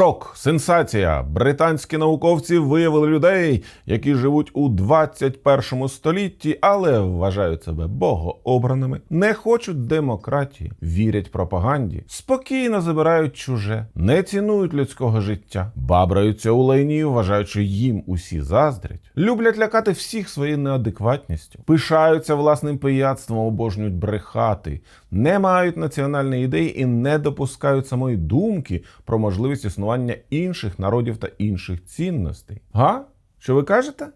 Шок, сенсація! Британські науковці виявили людей, які живуть у 21 столітті, але вважають себе богообраними, не хочуть демократії, вірять пропаганді, спокійно забирають чуже, не цінують людського життя, бабраються у лайні, вважаючи їм усі заздрять, люблять лякати всіх своєю неадекватністю, пишаються власним пияцтвом, обожнюють брехати, не мають національної ідеї і не допускають самої думки про можливість існування інших народів та інших цінностей. Га? Що ви кажете?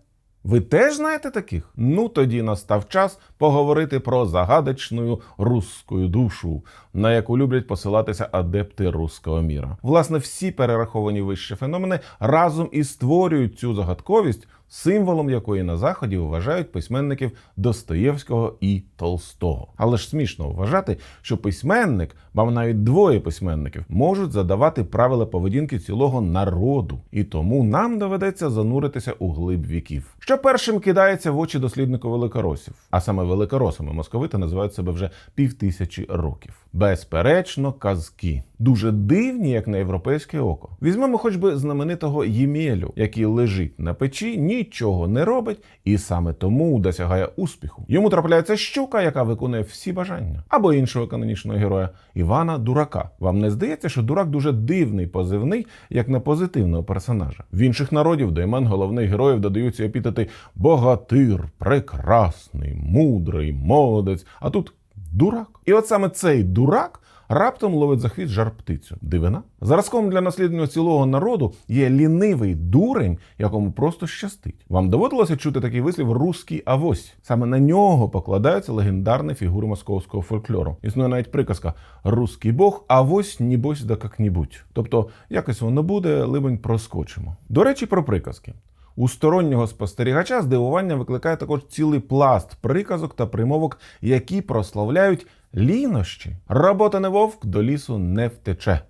Ви теж знаєте таких? Ну тоді настав час поговорити про загадочну русську душу, на яку люблять посилатися адепти руського міра. Власне, всі перераховані вище феномени разом і створюють цю загадковість, символом якої на заході вважають письменників Достоєвського і Толстого. Але ж смішно вважати, що письменник, ба навіть двоє письменників, можуть задавати правила поведінки цілого народу, і тому нам доведеться зануритися у глиб віків. Що першим кидається в очі досліднику великоросів, а саме великоросами московити називають себе вже півтисячі років. Безперечно, казки. Дуже дивні, як на європейське око. Візьмемо хоч би знаменитого Ємєлю, який лежить на печі, нічого не робить і саме тому досягає успіху. Йому трапляється щука, яка виконує всі бажання, або іншого канонічного героя Івана Дурака. Вам не здається, що дурак дуже дивний позивний, як на позитивного персонажа. В інших народів до імен головних героїв додаються епітети богатир, прекрасний, мудрий, молодець. А тут дурак. І от саме цей дурак. Раптом ловить за хвіст жар птицю. Дивина. Зразком для наслідування цілого народу є лінивий дурень, якому просто щастить. Вам доводилося чути такий вислів «русський авось. Саме на нього покладаються легендарні фігури московського фольклору. Існує навіть приказка «русський бог, авось нібось да як-нібудь». Тобто, якось воно буде, либонь проскочимо. До речі, про приказки. У стороннього спостерігача здивування викликає також цілий пласт приказок та примовок, які прославляють лінощі. Робота не вовк до лісу не втече.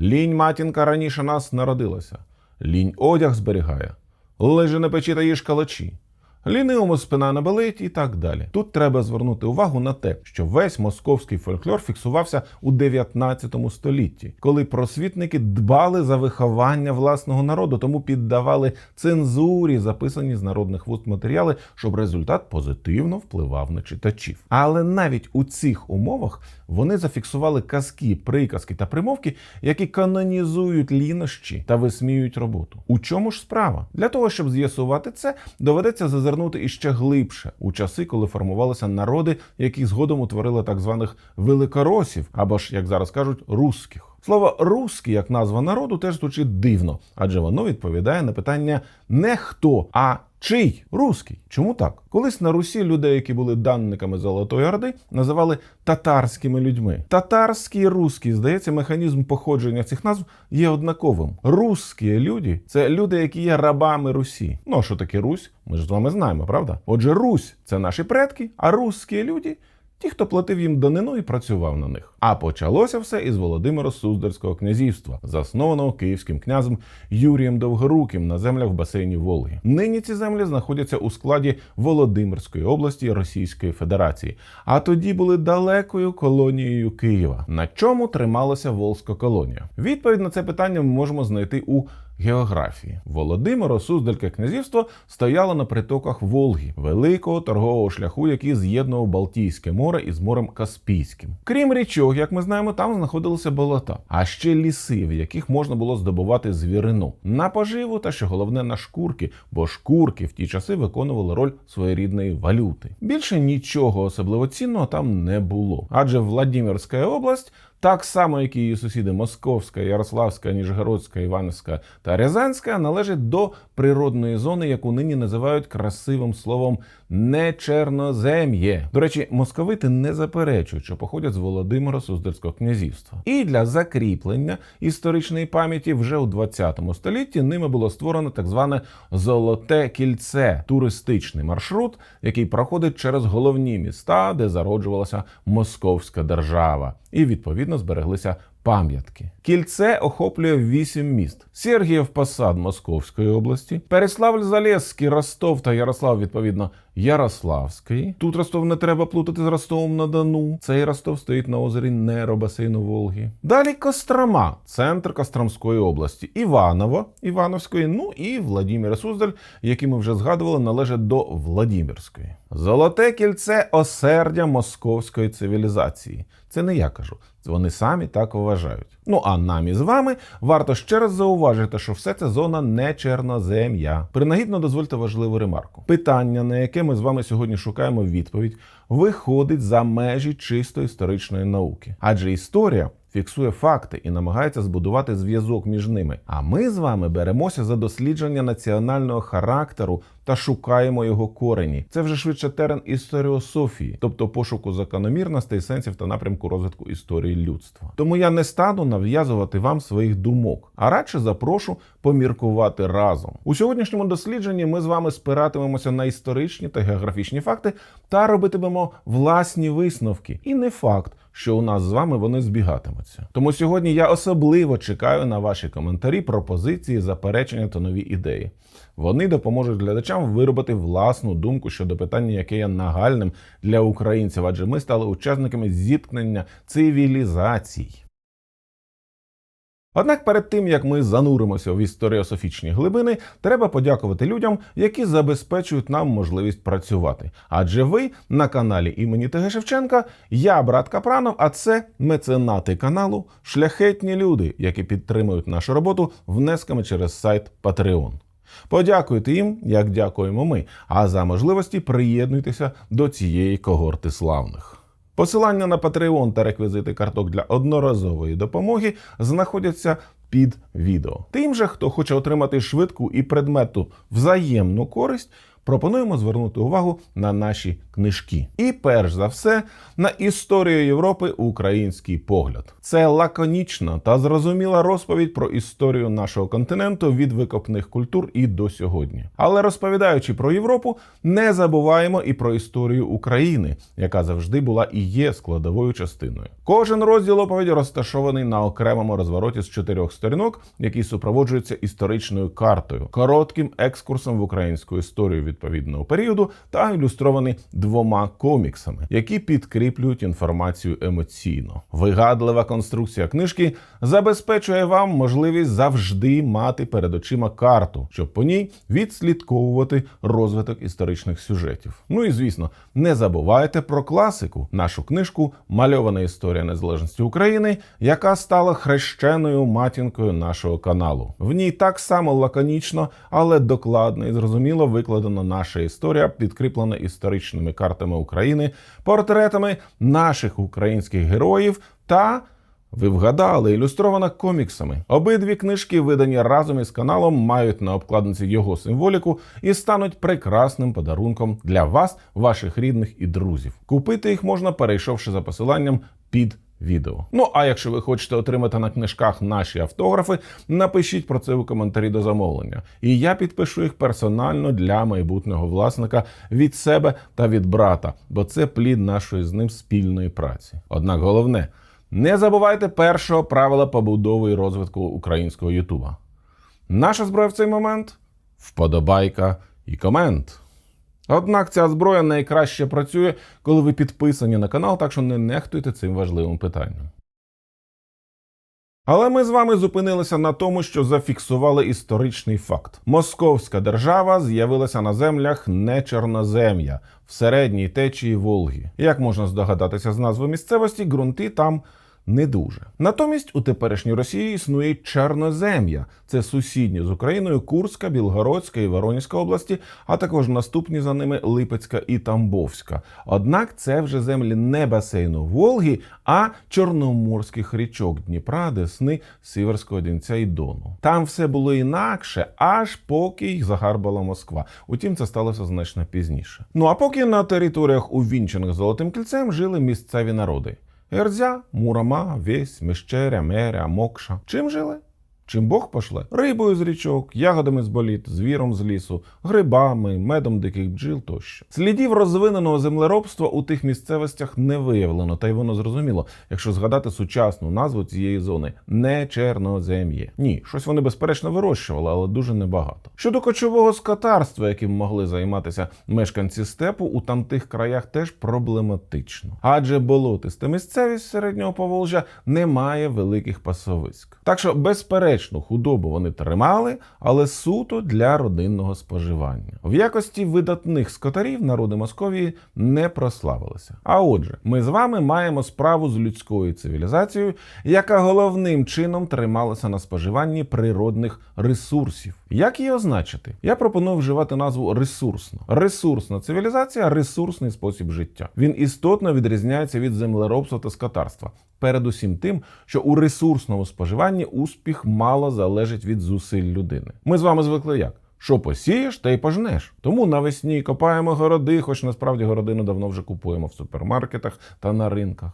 Лінь матінка раніше нас народилася. Лінь одяг зберігає. Лежи на печі та їж калачі. Лінивому спина не болить і так далі. Тут треба звернути увагу на те, що весь московський фольклор фіксувався у 19 столітті, коли просвітники дбали за виховання власного народу, тому піддавали цензурі записані з народних вуст матеріали, щоб результат позитивно впливав на читачів. Але навіть у цих умовах вони зафіксували казки, приказки та примовки, які канонізують лінощі та висміюють роботу. У чому ж справа? Для того щоб з'ясувати це, доведеться зазирнути іще глибше у часи, коли формувалися народи, які згодом утворили так званих великоросів, або ж як зараз кажуть, русських. Слово «русський» як назва народу теж звучить дивно, адже воно відповідає на питання не хто, а чий русський. Чому так? Колись на Русі людей, які були данниками Золотої Орди, називали татарськими людьми. Татарський і русський, здається, механізм походження цих назв є однаковим. Русські люди це люди, які є рабами Русі. Ну а що таке Русь? Ми ж з вами знаємо, правда? Отже, Русь це наші предки, а русські люди. Ті, хто платив їм данину і працював на них. А почалося все із Володимира Суздальського князівства, заснованого київським князем Юрієм Довгоруким на землях в басейні Волги. Нині ці землі знаходяться у складі Володимирської області Російської Федерації, а тоді були далекою колонією Києва. На чому трималася Волзька колонія? Відповідь на це питання ми можемо знайти у Географії Володимиро Суздальське князівство стояло на притоках Волги, великого торгового шляху, який з'єднував Балтійське море із морем Каспійським. Крім річок, як ми знаємо, там знаходилися болота, а ще ліси, в яких можна було здобувати звірину на поживу та що головне на шкурки, бо шкурки в ті часи виконували роль своєрідної валюти. Більше нічого особливо цінного там не було, адже Владимирська область. Так само, як і її сусіди Московська, Ярославська, Ніжгородська, Іванівська та Рязанська, належать до природної зони, яку нині називають красивим словом нечернозем'є. До речі, московити не заперечують, що походять з Володимира Суздальського князівства. І для закріплення історичної пам'яті вже у 20 столітті ними було створено так зване Золоте кільце туристичний маршрут, який проходить через головні міста, де зароджувалася московська держава, і відповідно збереглися пам'ятки. Кільце охоплює вісім міст: Сергіїв Посад Московської області, Переславль Залєзський, Ростов та Ярослав, відповідно, Ярославської. Тут Ростов не треба плутати з Ростовом на Дону. Цей Ростов стоїть на озері Неро басейну Волги. Далі Кострома, центр Костромської області, Іваново, Івановської, ну і Владімір Суздаль, який ми вже згадували, належать до Владімірської. Золоте кільце осердя московської цивілізації. Це не я кажу, вони самі так вважають. Ну а нам із вами варто ще раз зауважити, що все це зона не чорнозем'я. Принагідно дозвольте важливу ремарку. Питання, на яке ми з вами сьогодні шукаємо відповідь, виходить за межі чисто історичної науки, адже історія. Фіксує факти і намагається збудувати зв'язок між ними. А ми з вами беремося за дослідження національного характеру та шукаємо його корені. Це вже швидше терен історіософії, тобто пошуку закономірностей, сенсів та напрямку розвитку історії людства. Тому я не стану нав'язувати вам своїх думок, а радше запрошу поміркувати разом. У сьогоднішньому дослідженні ми з вами спиратимемося на історичні та географічні факти та робитимемо власні висновки. І не факт, що у нас з вами вони збігатимуться. Тому сьогодні я особливо чекаю на ваші коментарі, пропозиції, заперечення та нові ідеї. Вони допоможуть глядачам виробити власну думку щодо питання, яке є нагальним для українців, адже ми стали учасниками зіткнення цивілізацій. Однак перед тим як ми зануримося в історіософічні глибини, треба подякувати людям, які забезпечують нам можливість працювати. Адже ви на каналі імені ТГ Шевченка, я брат Капранов, а це меценати каналу, шляхетні люди, які підтримують нашу роботу внесками через сайт Patreon. Подякуйте їм, як дякуємо ми. А за можливості приєднуйтеся до цієї когорти славних. Посилання на Patreon та реквізити карток для одноразової допомоги знаходяться під відео. Тим же, хто хоче отримати швидку і предмету взаємну користь, пропонуємо звернути увагу на наші книжки. І перш за все на історію Європи український погляд. Це лаконічна та зрозуміла розповідь про історію нашого континенту від викопних культур і до сьогодні. Але розповідаючи про Європу, не забуваємо і про історію України, яка завжди була і є складовою частиною. Кожен розділ оповіді розташований на окремому розвороті з чотирьох сторінок, який супроводжується історичною картою, коротким екскурсом в українську історію відповідного періоду та ілюстрований двома коміксами, які підкріплюють інформацію емоційно. Вигадлива конструкція книжки забезпечує вам можливість завжди мати перед очима карту, щоб по ній відслідковувати розвиток історичних сюжетів. Ну і звісно, не забувайте про класику, нашу книжку Мальована історія незалежності України, яка стала хрещеною матінкою нашого каналу. В ній так само лаконічно, але докладно і зрозуміло викладена наша історія, підкріплена історичними картами України, портретами наших українських героїв та. Ви вгадали, ілюстрована коміксами. Обидві книжки, видані разом із каналом, мають на обкладинці його символіку і стануть прекрасним подарунком для вас, ваших рідних і друзів. Купити їх можна, перейшовши за посиланням під відео. Ну а якщо ви хочете отримати на книжках наші автографи, напишіть про це у коментарі до замовлення. І я підпишу їх персонально для майбутнього власника від себе та від брата, бо це плід нашої з ним спільної праці. Однак головне. Не забувайте першого правила побудови і розвитку українського Ютуба. Наша зброя в цей момент вподобайка і комент. Однак ця зброя найкраще працює, коли ви підписані на канал, так що не нехтуйте цим важливим питанням. Але ми з вами зупинилися на тому, що зафіксували історичний факт: Московська держава з'явилася на землях не Чорнозем'я в середній течії Волги. Як можна здогадатися з назви місцевості, ґрунти там не дуже. Натомість у теперішній Росії існує Чорнозем'я. Це сусідні з Україною Курська, Білгородська і Воронізька області, а також наступні за ними Липецька і Тамбовська. Однак це вже землі не басейну Волги, а чорноморських річок Дніпра, Десни, Сіверського Дінця і Дону. Там все було інакше, аж поки їх загарбала Москва. Утім, це сталося значно пізніше. Ну а поки на територіях увінчених золотим кільцем жили місцеві народи. Ерзя, Мурама, Весь, Мещеря, Меря, Мокша. Чим жили? Чим Бог пошле? Рибою з річок, ягодами з боліт, звіром з лісу, грибами, медом диких бджіл тощо. Слідів розвиненого землеробства у тих місцевостях не виявлено, та й воно зрозуміло, якщо згадати сучасну назву цієї зони не чорнозем'є. Ні, щось вони безперечно вирощували, але дуже небагато. Щодо кочового скотарства, яким могли займатися мешканці степу, у тамтих краях теж проблематично. Адже болотиста місцевість середнього Поволжя не має великих пасовиськ. Так що, безперечно, худобу вони тримали, але суто для родинного споживання. В якості видатних скотарів народи Московії не прославилися. А отже, ми з вами маємо справу з людською цивілізацією, яка головним чином трималася на споживанні природних ресурсів. Як її означити? Я пропоную вживати назву ресурсна. Ресурсна цивілізація ресурсний спосіб життя. Він істотно відрізняється від землеробства та скотарства. Передусім тим, що у ресурсному споживанні успіх мало залежить від зусиль людини. Ми з вами звикли як? Що посієш, те й пожнеш. Тому навесні копаємо городи, хоч насправді городину давно вже купуємо в супермаркетах та на ринках.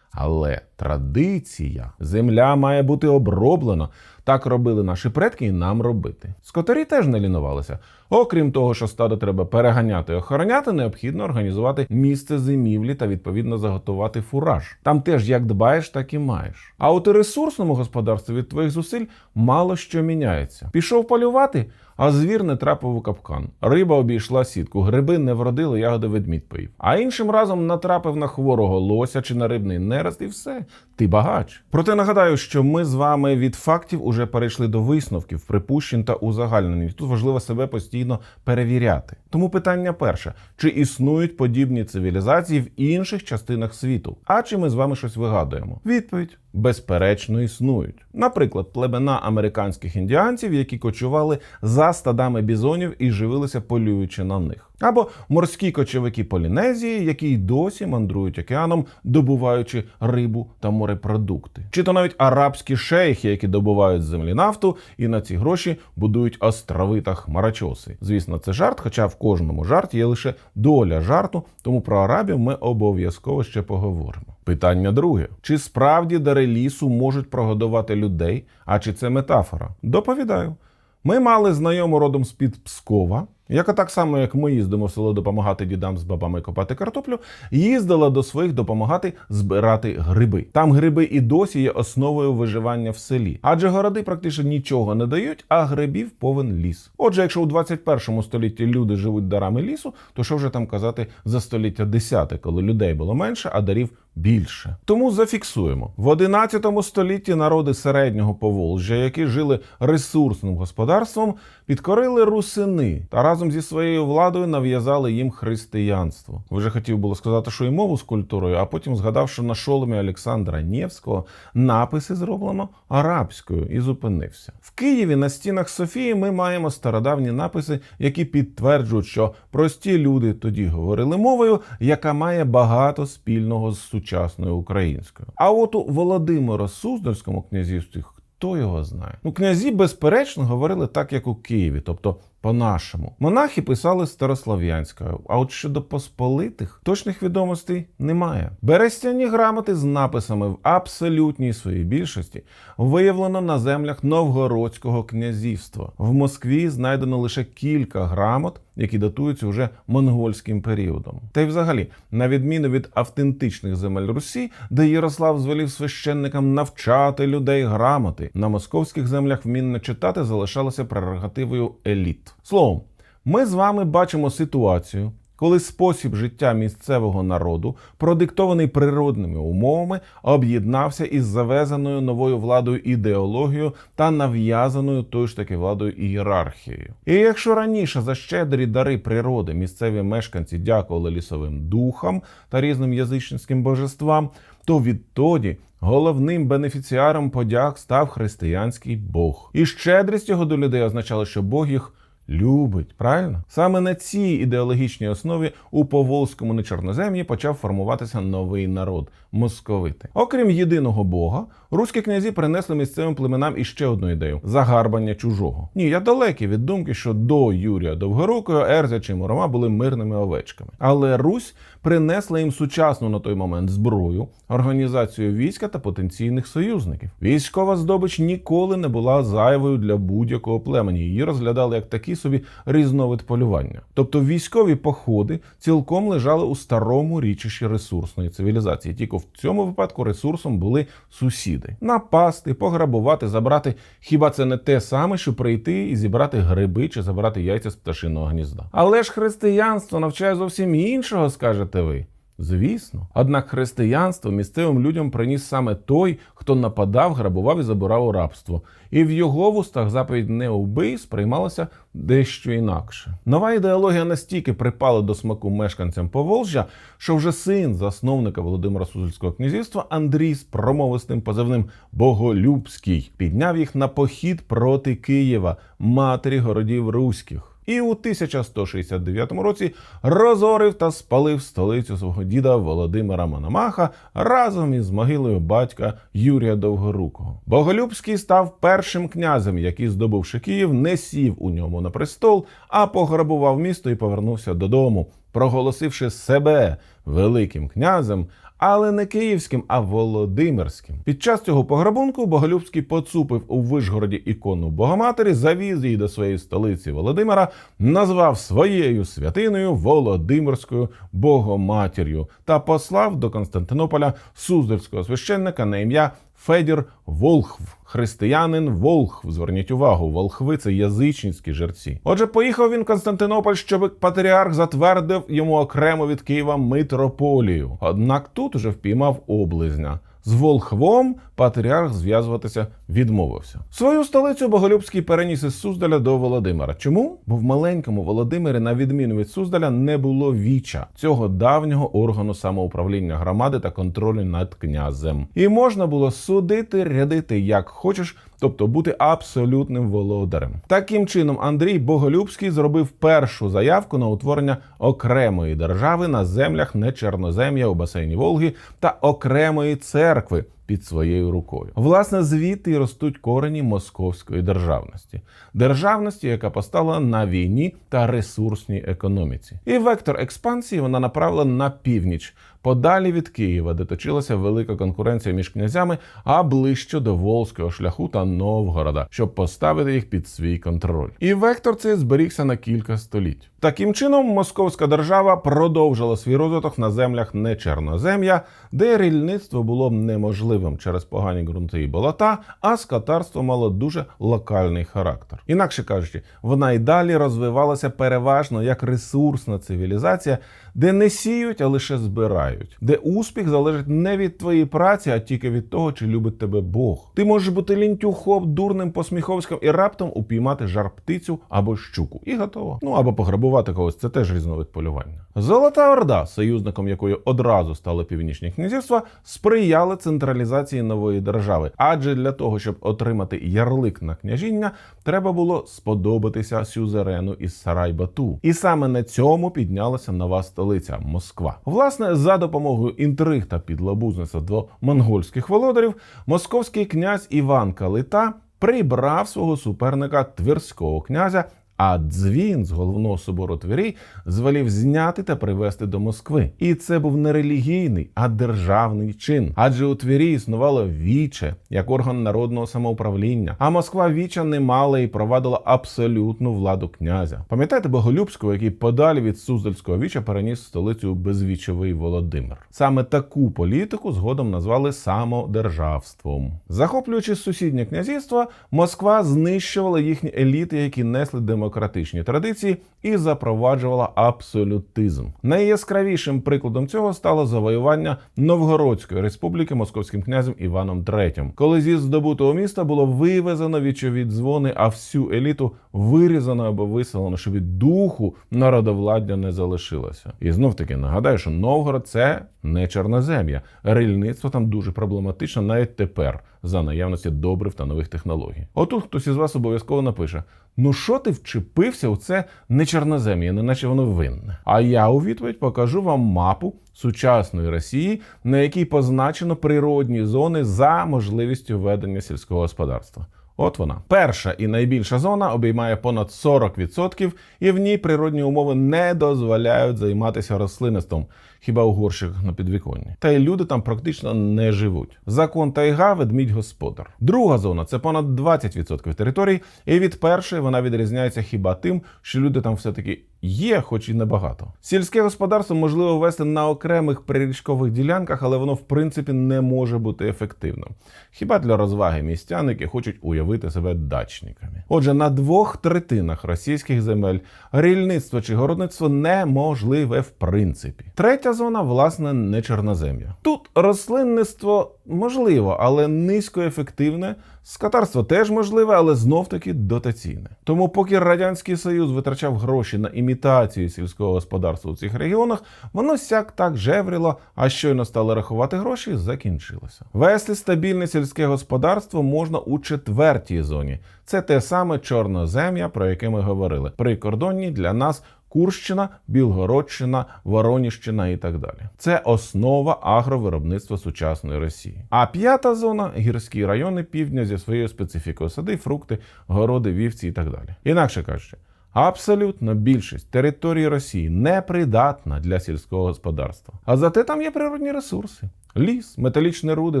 Але традиція, земля має бути оброблена. Так робили наші предки і нам робити. Скотарі теж не лінувалися. Окрім того, що стадо треба переганяти і охороняти, необхідно організувати місце зимівлі та відповідно заготувати фураж. Там теж як дбаєш, так і маєш. А от у ресурсному господарстві від твоїх зусиль мало що міняється. Пішов полювати, а звір не трапив у капкан. Риба обійшла сітку, гриби не вродили, ягоди ведмідь поїв. А іншим разом натрапив на хворого лося чи на рибний нерест, і все. Ти багач. Проте нагадаю, що ми з вами від фактів уже перейшли до висновків, припущень та узагальнень. Тут важливо себе постійно перевіряти. Тому питання перше: чи існують подібні цивілізації в інших частинах світу? А чи ми з вами щось вигадуємо? Відповідь. Безперечно, існують. Наприклад, племена американських індіанців, які кочували за стадами бізонів і живилися полюючи на них. Або морські кочовики Полінезії, які й досі мандрують океаном, добуваючи рибу та морепродукти. Чи то навіть арабські шейхи, які добувають землі нафту і на ці гроші будують острови та хмарочоси. Звісно, це жарт, хоча в кожному жарті є лише доля жарту, тому про арабів ми обов'язково ще поговоримо. Питання друге: чи справді дари лісу можуть прогодувати людей? А чи це метафора? Доповідаю. Ми мали знайому родом з-під Пскова, яка так само, як ми їздимо в село допомагати дідам з бабами копати картоплю, їздила до своїх допомагати збирати гриби. Там гриби і досі є основою виживання в селі, адже городи практично нічого не дають, а грибів повен ліс. Отже, якщо у 21 столітті люди живуть дарами лісу, то що вже там казати за століття 10, коли людей було менше, а дарів більше. Тому зафіксуємо в 11 столітті народи середнього Поволжя, які жили ресурсним господарством, підкорили русини та разом зі своєю владою нав'язали їм християнство. Вже хотів було сказати, що і мову з культурою, а потім згадав, що на шоломі Олександра Нєвського написи зроблено арабською і зупинився. В Києві на стінах Софії ми маємо стародавні написи, які підтверджують, що прості люди тоді говорили мовою, яка має багато спільного з сучасною українською. А от у Володимиро Суздальському князівстві хто його знає? Ну, князі, безперечно, говорили так, як у Києві, тобто по-нашому. Монахи писали старослов'янською, а от щодо посполитих точних відомостей немає. Берестяні грамоти з написами в абсолютній своїй більшості виявлено на землях Новгородського князівства. В Москві знайдено лише кілька грамот, які датуються вже монгольським періодом. Та й взагалі, на відміну від автентичних земель Русі, де Ярослав звелів священникам навчати людей грамоти, на московських землях вмінно читати залишалося прерогативою еліт. Словом, ми з вами бачимо ситуацію, коли спосіб життя місцевого народу, продиктований природними умовами, об'єднався із завезеною новою владою ідеологією та нав'язаною тою ж таки владою ієрархією. І якщо раніше за щедрі дари природи місцеві мешканці дякували лісовим духам та різним язичницьким божествам, то відтоді головним бенефіціаром подяк став християнський Бог. І щедрість його до людей означала, що Бог їх любить. Правильно? Саме на цій ідеологічній основі у Поволзькому нечорнозем'ї почав формуватися новий народ московити. Окрім єдиного бога, руські князі принесли місцевим племенам іще одну ідею загарбання чужого. Ні, я далекий від думки, що до Юрія Довгорукого Ерзя чи Мурома були мирними овечками. Але Русь принесла їм сучасну на той момент зброю, організацію війська та потенційних союзників. Військова здобич ніколи не була зайвою для будь-якого племені. Її розглядали як такий собі різновид полювання. Тобто військові походи цілком лежали у старому річищі ресурсної цивілізації. Тільки в цьому випадку ресурсом були сусіди: напасти, пограбувати, забрати. Хіба це не те саме, що прийти і зібрати гриби чи забрати яйця з пташиного гнізда? Але ж християнство навчає зовсім іншого, скажете ви. Звісно, однак християнство місцевим людям приніс саме той, хто нападав, грабував і забирав у рабство. І в його вустах заповідь не убий сприймалася дещо інакше. Нова ідеологія настільки припала до смаку мешканцям Поволжя, що вже син засновника Володимира Суздальського князівства Андрій з промовистим позивним Боголюбський підняв їх на похід проти Києва, матері городів руських і у 1169 році розорив та спалив столицю свого діда Володимира Мономаха разом із могилою батька Юрія Довгорукого. Боголюбський став першим князем, який, здобувши Київ, не сів у ньому на престол, а пограбував місто і повернувся додому, проголосивши себе великим князем. Але не київським, а володимирським. Під час цього пограбунку Боголюбський поцупив у Вишгороді ікону Богоматері, завіз її до своєї столиці Володимира, назвав своєю святиною Володимирською Богоматір'ю та послав до Константинополя суздальського священника на ім'я Федір Волхв, християнин Волхв. Зверніть увагу, волхви це язичницькі жерці. Отже, поїхав він в Константинополь, щоб патріарх затвердив йому окремо від Києва митрополію. Однак тут уже впіймав облизня. З Волхвом патріарх зв'язуватися відмовився. Свою столицю Боголюбський переніс із Суздаля до Володимира. Чому? Бо в маленькому Володимирі, на відміну від Суздаля, не було віча цього давнього органу самоуправління громади та контролю над князем. І можна було судити, рядити як хочеш. Тобто бути абсолютним володарем. Таким чином, Андрій Боголюбський зробив першу заявку на утворення окремої держави на землях нечернозем'я у басейні Волги та окремої церкви під своєю рукою. Власне, звідти й ростуть корені московської державності, державності, яка постала на війні та ресурсній економіці. І вектор експансії вона направила на північ, подалі від Києва, де точилася велика конкуренція між князями, а ближче до Волзького шляху та Новгорода, щоб поставити їх під свій контроль. І вектор цей зберігся на кілька століть. Таким чином, московська держава продовжила свій розвиток на землях нечернозем'я, де рільництво було неможливим через погані ґрунти і болота, а скотарство мало дуже локальний характер. Інакше кажучи, вона й далі розвивалася переважно як ресурсна цивілізація, де не сіють, а лише збирають, де успіх залежить не від твоєї праці, а тільки від того, чи любить тебе Бог. Ти можеш бути лінтюхом, дурним посміховським і раптом упіймати жар птицю або щуку, і готово. Ну або пограбувати когось. Це теж різновид полювання. Золота Орда, союзником якої одразу стали північні князівства, сприяли централізації нової держави. Адже для того, щоб отримати ярлик на княжіння, треба було сподобатися сюзерену із Сарай-Бату. І саме на цьому піднялася нова столиця Москва. Власне, за допомогою інтриг та підлабузництва до монгольських володарів, московський князь Іван Калита прибрав свого суперника тверського князя. А дзвін з головного собору Твері звелів зняти та привезти до Москви. І це був не релігійний, а державний чин. Адже у Твері існувало віче як орган народного самоуправління. А Москва віча не мала і провадила абсолютну владу князя. Пам'ятаєте Боголюбського, який подалі від Суздальського віча переніс столицю безвічовий Володимир? Саме таку політику згодом назвали самодержавством. Захоплюючи сусіднє князівство, Москва знищувала їхні еліти, які несли демократію демократичні традиції і запроваджувала абсолютизм. Найяскравішим прикладом цього стало завоювання Новгородської республіки московським князем Іваном III, коли зі здобутого міста було вивезено вічові дзвони, а всю еліту вирізано або виселено, щоб від духу народовладдя не залишилося. І знов таки нагадаю, що Новгород це не чорнозем'я. Рильництво там дуже проблематично навіть тепер за наявності добрив та нових технологій. Отут хтось із вас обов'язково напише: ну що ти вчепився у це не чорнозем'я, неначе воно винне. А я у відповідь покажу вам мапу сучасної Росії, на якій позначено природні зони за можливістю ведення сільського господарства. От вона. Перша і найбільша зона обіймає понад 40%, і в ній природні умови не дозволяють займатися рослинництвом, хіба у горших на підвіконні. Та й люди там практично не живуть. Закон тайга ведмідь господар. Друга зона це понад 20% територій, і від першої вона відрізняється хіба тим, що люди там все-таки є, хоч і небагато. Сільське господарство можливо вести на окремих прирічкових ділянках, але воно в принципі не може бути ефективним. Хіба для розваги містян, які хочуть уявити себе дачниками. Отже, на двох третинах російських земель рільництво чи городництво неможливе в принципі. Третя зона, власне, не чорнозем'я. Тут рослинництво можливо, але низькоефективне. Скотарство теж можливе, але знов таки дотаційне. Тому, поки радянський союз витрачав гроші на імітацію сільського господарства у цих регіонах, воно сяк так жевріло, а щойно стали рахувати гроші, закінчилося. Вести стабільне сільське господарство можна у четвертій зоні. Це те саме чорнозем'я, про яке ми говорили. Прикордонні для нас Курщина, Білгородщина, Вороніщина і так далі. Це основа агровиробництва сучасної Росії. А п'ята зона гірські райони півдня зі своєю специфікою сади, фрукти, городи, вівці і так далі. Інакше кажучи. Абсолютно більшість території Росії непридатна для сільського господарства. А зате там є природні ресурси: ліс, металічні руди,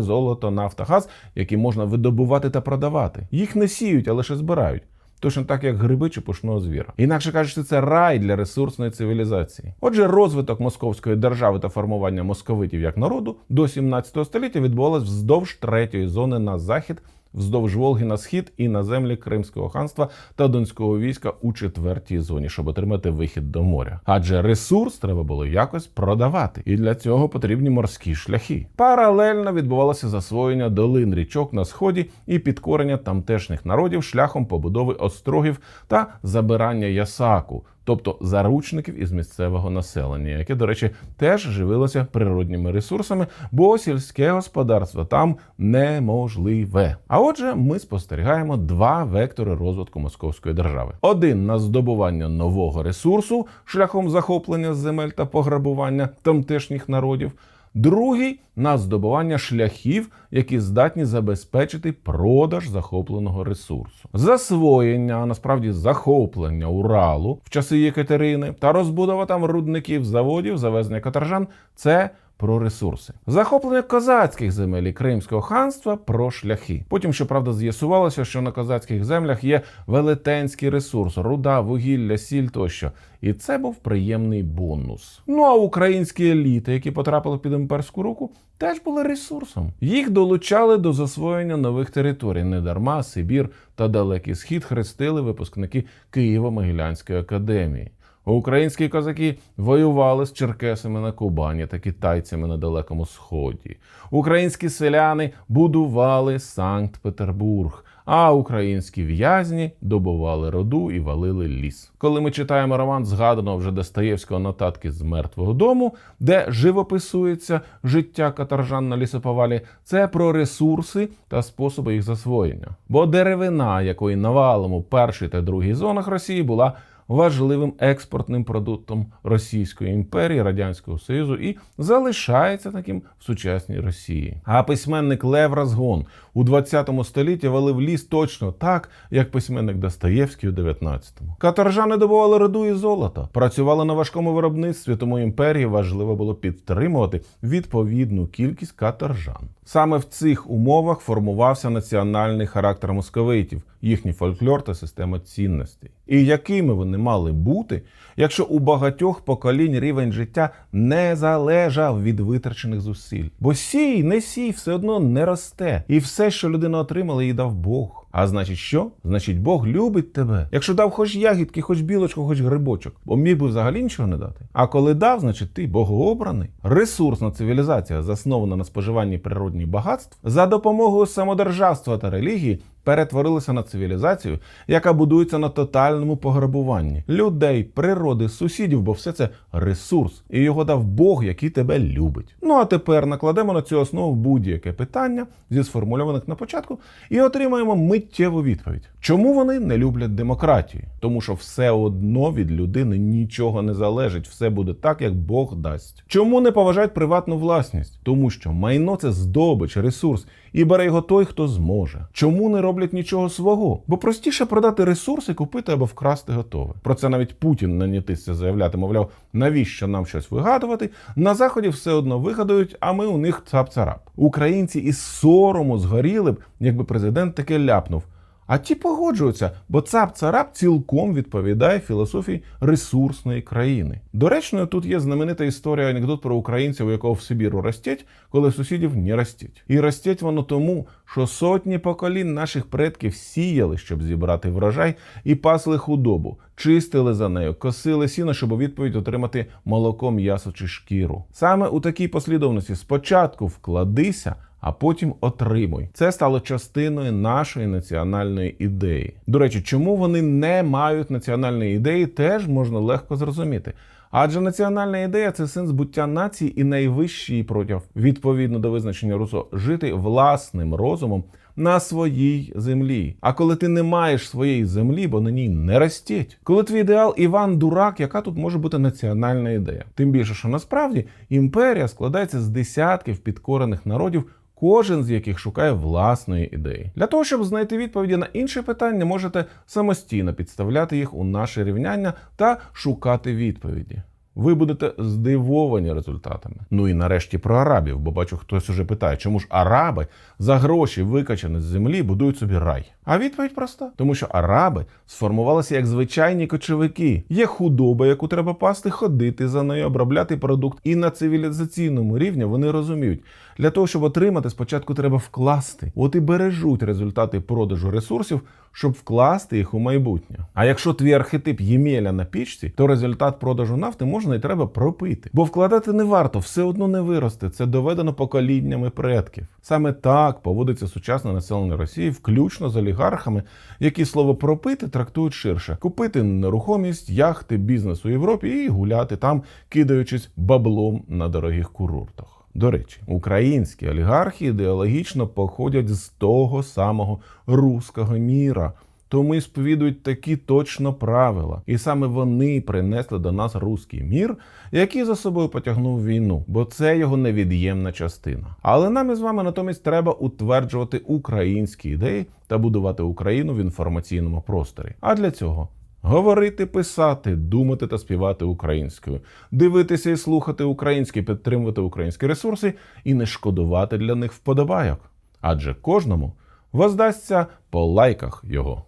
золото, нафта, газ, які можна видобувати та продавати. Їх не сіють, а лише збирають. Точно так, як гриби чи пушного звіра. Інакше кажучи, це рай для ресурсної цивілізації. Отже, розвиток московської держави та формування московитів як народу до 17 століття відбувалось вздовж третьої зони на захід, вздовж Волги на схід і на землі Кримського ханства та Донського війська у четвертій зоні, щоб отримати вихід до моря. Адже ресурс треба було якось продавати, і для цього потрібні морські шляхи. Паралельно відбувалося засвоєння долин річок на сході і підкорення тамтешніх народів шляхом побудови острогів та забирання ясаку. Тобто заручників із місцевого населення, яке, до речі, теж живилося природніми ресурсами, бо сільське господарство там неможливе. А отже, ми спостерігаємо два вектори розвитку московської держави: один на здобування нового ресурсу шляхом захоплення земель та пограбування тамтешніх народів. Другий на здобування шляхів, які здатні забезпечити продаж захопленого ресурсу, засвоєння, а насправді захоплення Уралу в часи Єкатерини та розбудова там рудників заводів, завезення катаржан це про ресурси, захоплення козацьких земель і Кримського ханства про шляхи. Потім, щоправда, з'ясувалося, що на козацьких землях є велетенський ресурс, руда, вугілля, сіль тощо. І це був приємний бонус. Ну а українські еліти, які потрапили під імперську руку, теж були ресурсом. Їх долучали до засвоєння нових територій. Недарма Сибір та Далекий Схід хрестили випускники Києво-Могилянської академії. Українські козаки воювали з черкесами на Кубані та китайцями на Далекому Сході. Українські селяни будували Санкт-Петербург, а українські в'язні добували роду і валили ліс. Коли ми читаємо роман згаданого вже Достоєвського нотатки з мертвого дому, де живописується життя каторжан на лісоповалі, це про ресурси та способи їх засвоєння. Бо деревина, якої навалом у першій та другій зонах Росії була важливим експортним продуктом Російської імперії, Радянського Союзу і залишається таким в сучасній Росії. А письменник Лев Разгон у 20 столітті валив ліс точно так, як письменник Достоєвський у 19-му. Каторжани добували роду і золото, працювали на важкому виробництві, тому імперії важливо було підтримувати відповідну кількість каторжан. Саме в цих умовах формувався національний характер московитів, їхній фольклор та система цінностей. І якими вони мали бути, якщо у багатьох поколінь рівень життя не залежав від витрачених зусиль? Бо сій, не сій, все одно не росте, і все, що людина отримала, їй дав Бог. А значить, що? Значить, Бог любить тебе. Якщо дав хоч ягідки, хоч білочку, хоч грибочок, бо міг би взагалі нічого не дати. А коли дав, значить ти богообраний. Ресурсна цивілізація, заснована на споживанні природних багатств, за допомогою самодержавства та релігії перетворилася на цивілізацію, яка будується на тотальному пограбуванні людей, природи, сусідів, бо все це ресурс, і його дав Бог, який тебе любить. Ну а тепер накладемо на цю основу будь-яке питання зі сформульованих на початку і отримаємо миттєву відповідь. Чому вони не люблять демократії? Тому що все одно від людини нічого не залежить, все буде так, як Бог дасть. Чому не поважають приватну власність? Тому що майно це здобич, ресурс, і бере його той, хто зможе. Чому не роблять нічого свого? Бо простіше продати ресурси, купити або вкрасти готове. Про це навіть Путін нанятисться заявляти, мовляв, навіщо нам щось вигадувати? На заході все одно вигадують, а ми у них цап-царап. Українці із сорому згоріли б, якби президент таке ляпнув. А ті погоджуються, бо цап-царап цілком відповідає філософії ресурсної країни. Доречною тут є знаменита історія анекдот про українців, у якого в Сибіру ростять, коли сусідів не ростять. І ростять воно тому, що сотні поколінь наших предків сіяли, щоб зібрати врожай, і пасли худобу, чистили за нею, косили сіно, щоб у відповідь отримати молоко, м'ясо чи шкіру. Саме у такій послідовності спочатку вкладися а потім отримуй. Це стало частиною нашої національної ідеї. До речі, чому вони не мають національної ідеї, теж можна легко зрозуміти. Адже національна ідея це сенс буття нації і найвищий протяг, відповідно до визначення Руссо, жити власним розумом на своїй землі. А коли ти не маєш своєї землі, бо на ній не ростіть. Коли твій ідеал Іван Дурак, яка тут може бути національна ідея? Тим більше, що насправді імперія складається з десятків підкорених народів кожен з яких шукає власної ідеї. Для того, щоб знайти відповіді на інші питання, можете самостійно підставляти їх у наше рівняння та шукати відповіді. Ви будете здивовані результатами. Ну і нарешті про арабів, бо бачу, хтось уже питає, чому ж араби за гроші викачані з землі будують собі рай. А відповідь проста: тому що араби сформувалися як звичайні кочовики. Є худоба, яку треба пасти, ходити за нею, обробляти продукт. І на цивілізаційному рівні вони розуміють, для того, щоб отримати, спочатку треба вкласти. От і бережуть результати продажу ресурсів, щоб вкласти їх у майбутнє. А якщо твій архетип Ємеля на пічці, то результат продажу нафти можна і треба пропити. Бо вкладати не варто, все одно не виросте. Це доведено поколіннями предків. Саме так поводиться сучасне населення Росії, включно з олігархами, які слово пропити трактують ширше: купити нерухомість, яхти, бізнес у Європі і гуляти там, кидаючись баблом на дорогих курортах. До речі, українські олігархи ідеологічно походять з того самого руського міра. Тому і сповідують такі точно правила, і саме вони принесли до нас руський мір, який за собою потягнув війну, бо це його невід'ємна частина. Але нам із вами натомість треба утверджувати українські ідеї та будувати Україну в інформаційному просторі. А для цього Говорити, писати, думати та співати українською, дивитися і слухати українське, підтримувати українські ресурси і не шкодувати для них вподобайок. Адже кожному воздасться по лайках його.